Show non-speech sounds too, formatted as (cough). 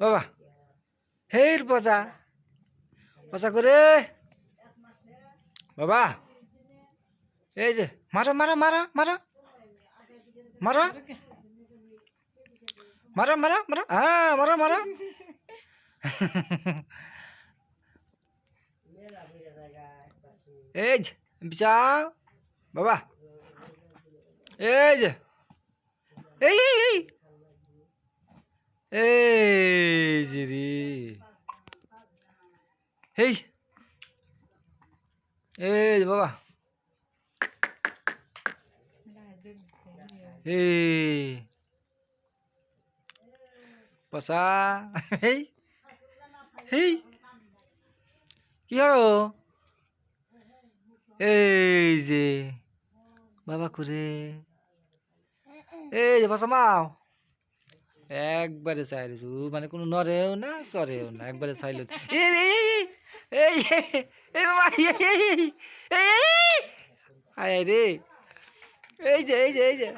বাবা হের পচা। পচা করে। বাবা, এই যে, মারো মারো মারো মারো। মারো। মারো মারো মারো। হ্যাঁ মারো মারো। এই যে বিচাও বাবা, এই যে। এই এই। এই। এই এই যে বাবা এই পচা (laughs) এই এই কি হলো এই যে বাবা করে এই যে পচা মাও একবারে চাইলেছো মানে কোনো নরেও না চরেও না একবারে চাইল এই এই এই বাবা এই আয় রে এই যে এই যে এই যে